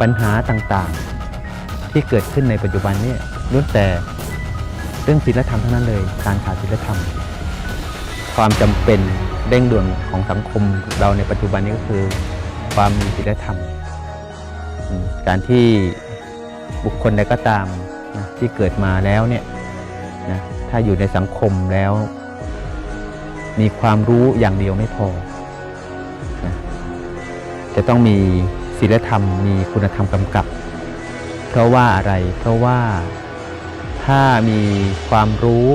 ปัญหาต่างๆ ที่เกิดขึ้นในปัจจุบันเนี่ยล้วนแต่เรื่องศีลธรรมทั้งนั้นเลย การขาดศีลธรรม ความจำเป็นเร่งด่วนของสังคมเราในปัจจุบันนี้ก็คือ ความมีศีลธรรมอืมการที่บุคคลใดก็ตามนะที่เกิดมาแล้วเนี่ยนะถ้าอยู่ในสังคมแล้ว มีความรู้อย่างเดียวไม่พอนะจะต้องมี ศีลธรรมมีคุณธรรมกำกับ เพราะว่าอะไร เพราะว่าถ้ามีความรู้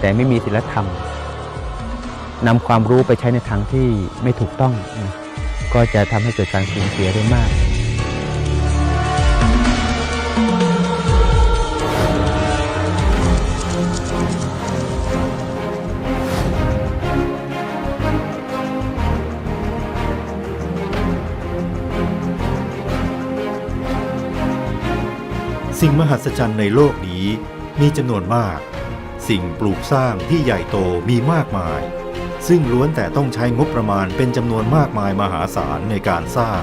แต่ไม่มีศีลธรรมนำความรู้ไปใช้ในทางที่ไม่ถูกต้อง ก็จะทำให้เกิดการสูญเสียได้มาก สิ่งมหัศจรรย์ในโลกนี้มีจำนวนมาก สิ่งปลูกสร้างที่ใหญ่โตมีมากมาย ซึ่งล้วนแต่ต้องใช้งบประมาณเป็นจำนวนมากมายมหาศาลในการสร้าง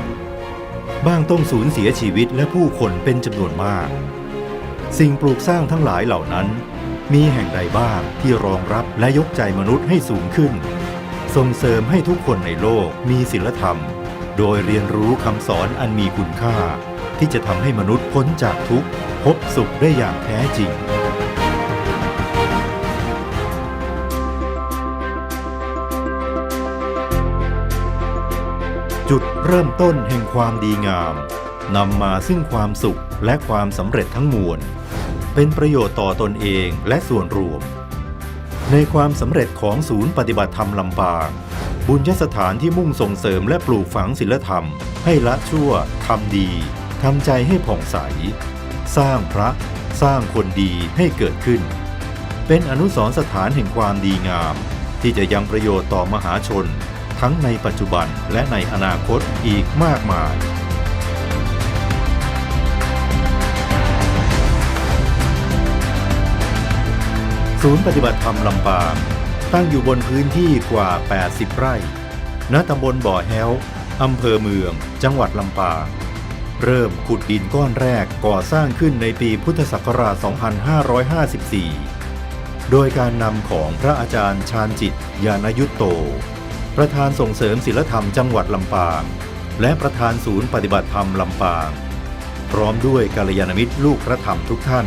บ้างต้องสูญเสียชีวิตและผู้คนเป็นจำนวนมาก สิ่งปลูกสร้างทั้งหลายเหล่านั้น มีแห่งใดบ้างที่รองรับและยกใจมนุษย์ให้สูงขึ้น ส่งเสริมให้ทุกคนในโลกมีศีลธรรม โดยเรียนรู้คำสอนอันมีคุณค่า ที่จะทำให้มนุษย์พ้นจากทุกข์ พบสุขได้อย่างแท้จริง จุดเริ่มต้นแห่งความดีงามนำมาซึ่งความสุขและความสำเร็จทั้งมวล เป็นประโยชน์ต่อตนเองและส่วนรวม ในความสำเร็จของศูนย์ปฏิบัติธรรมลำปาง บุญยสถานที่มุ่งส่งเสริมและปลูกฝังศีลธรรม ให้ละชั่วทำดี ทำใจให้ผ่องใส สร้างพระสร้างคนดีให้เกิดขึ้น เป็นอนุสรณ์สถานแห่งความดีงาม ที่จะยังประโยชน์ต่อมหาชน ทั้งในปัจจุบันและในอนาคตอีกมากมายศูนย์ปฏิบัติธรรมลำปางตั้งอยู่บนพื้นที่กว่า 80 ไร่ ณ ตำบลบ่อแฮ้วอำเภอเมือง จังหวัดลำปาง เริ่มขุดดินก้อนแรกก่อสร้างขึ้นในปีพุทธศักราช 2554 โดยการนำของพระอาจารย์ชาญจิต ยานยุตโต ประธานส่งเสริมศิลธรรมจังหวัดลำปาง และประธานศูนย์ปฏิบัติธรรมลำปาง พร้อมด้วยกัลยาณมิตรลูกพระธรรมทุกท่าน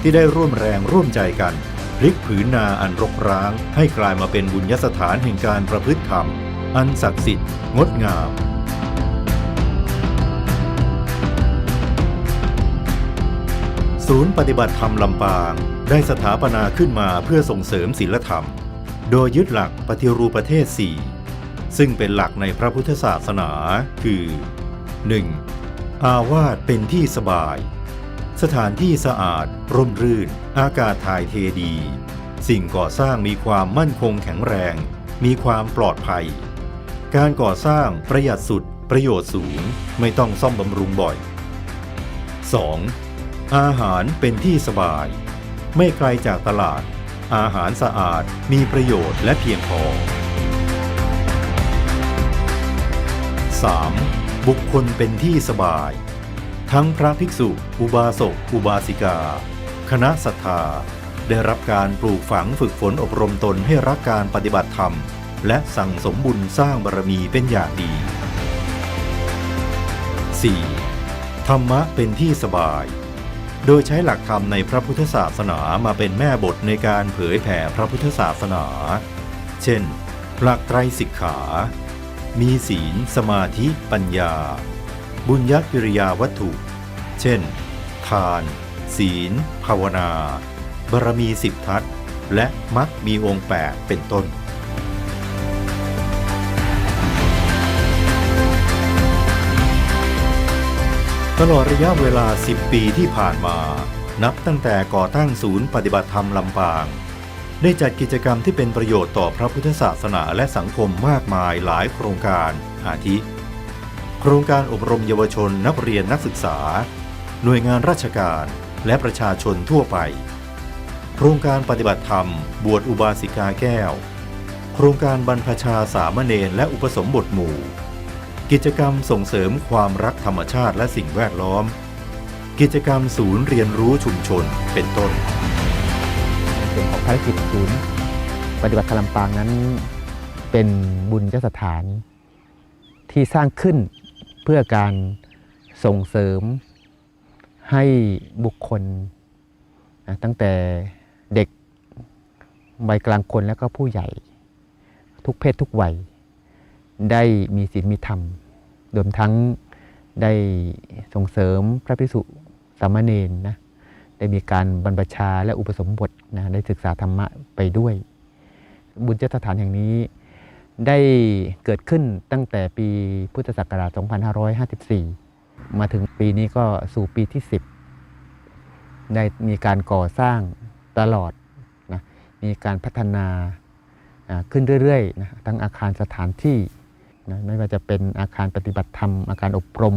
ที่ได้ร่วมแรงร่วมใจกันพลิกผืนนาอันรกร้าง ให้กลายมาเป็นบุญยสถานแห่งการประพฤติธรรม อันศักดิ์สิทธิ์งดงาม ศูนย์ปฏิบัติธรรมลำปาง ได้สถาปนาขึ้นมาเพื่อส่งเสริมศีลธรรม โดยยึดหลักปฏิรูปประเทศ 4 ซึ่งเป็นหลักในพระพุทธศาสนา คือ 1. อาวาสเป็นที่สบาย สถานที่สะอาด ร่มรื่น อากาศถ่ายเทดี สิ่งก่อสร้างมีความมั่นคงแข็งแรง มีความปลอดภัย การก่อสร้างประหยัดสุด ประโยชน์สูง ไม่ต้องซ่อมบำรุงบ่อย 2. อาหารเป็นที่สบาย ไม่ไกลจากตลาด อาหารสะอาดมีประโยชน์และเพียงพอ 3. บุคคลเป็นที่สบาย ทั้งพระภิกษุ อุบาสก อุบาสิกา คณะศรัทธา ได้รับการปลูกฝังฝึกฝนอบรมตนให้รักการปฏิบัติธรรม และสั่งสมบุญสร้างบารมีเป็นอย่างดี 4. ธรรมะเป็นที่สบาย โดยใช้หลักธรรมในพระพุทธศาสนามาเป็นแม่บทในการเผยแผ่พระพุทธศาสนา เช่น หลักไตรสิกขา มีศีล สมาธิ ปัญญา บุญญกิริยาวัตถุ เช่น ทาน ศีล ภาวนา บารมีสิบทัศน์และมักมีองค์แปดเป็นต้น ตลอดระยะเวลา 10 ปีที่ผ่านมา นับตั้งแต่ก่อตั้งศูนย์ปฏิบัติธรรมลำปาง ได้จัดกิจกรรมที่เป็นประโยชน์ต่อพระพุทธศาสนาและสังคมมากมายหลายโครงการ อาทิ โครงการอบรมเยาวชนนักเรียนนักศึกษา หน่วยงานราชการและประชาชนทั่วไป โครงการปฏิบัติธรรม บวชอุบาสิกาแก้ว โครงการบรรพชาสามเณรและอุปสมบทหมู่ กิจกรรมส่งเสริมความรักธรรมชาติและสิ่งแวดล้อม กิจกรรมศูนย์เรียนรู้ชุมชนเป็นต้นส่วนของภารกิจศูนย์ ปฏิบัติธรรมลำปางนั้น เป็นบุญยสถาน ที่สร้างขึ้นเพื่อการส่งเสริม ให้บุคคล ตั้งแต่เด็กวัยกลางคนแล้วก็ผู้ใหญ่ ทุกเพศทุกวัย ได้มีศีลมีธรรมรวมทั้งได้ส่งเสริมพระภิกษุสามเณรนะได้มีการบรรพชาและอุปสมบทนะได้ศึกษาธรรมะไปด้วย บุญเจตสถานแห่งนี้ได้เกิดขึ้นตั้งแต่ปีพุทธศักราช 2554 มาถึงปีนี้ก็สู่ปีที่ 10 ได้มีการก่อสร้างตลอดนะมีการพัฒนาอ่าขึ้นเรื่อยๆนะทั้งอาคารสถานที่ นะไม่ว่าจะเป็นอาคารปฏิบัติธรรม อาคารอบรม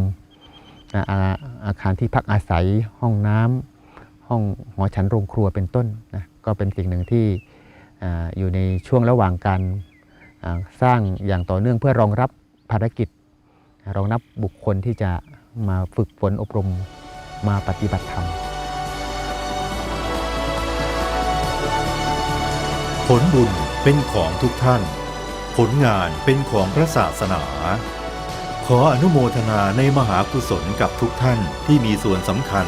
นะอาอาคารที่พักอาศัยห้องน้ำห้องหอฉันโรงครัวเป็นต้นนะก็เป็นสิ่งหนึ่งที่ออยู่ในช่วงระหว่างการสร้างอย่างต่อเนื่องเพื่อรองรับภารกิจ รองรับบุคคลที่จะมาฝึกฝนอบรมมาปฏิบัติธรรม ผลบุญเป็นของทุกท่าน ผลงานเป็นของพระศาสนา ขออนุโมทนาในมหากุศลกับทุกท่านที่มีส่วนสำคัญ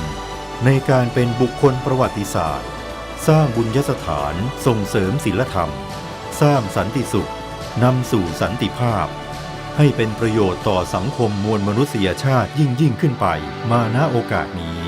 ในการเป็นบุคคลประวัติศาสตร์ สร้างบุญยสถานส่งเสริมศีลธรรม สร้างสันติสุขนำสู่สันติภาพ ให้เป็นประโยชน์ต่อสังคมมวลมนุษยชาติยิ่งยิ่งขึ้นไปมาณโอกาสนี้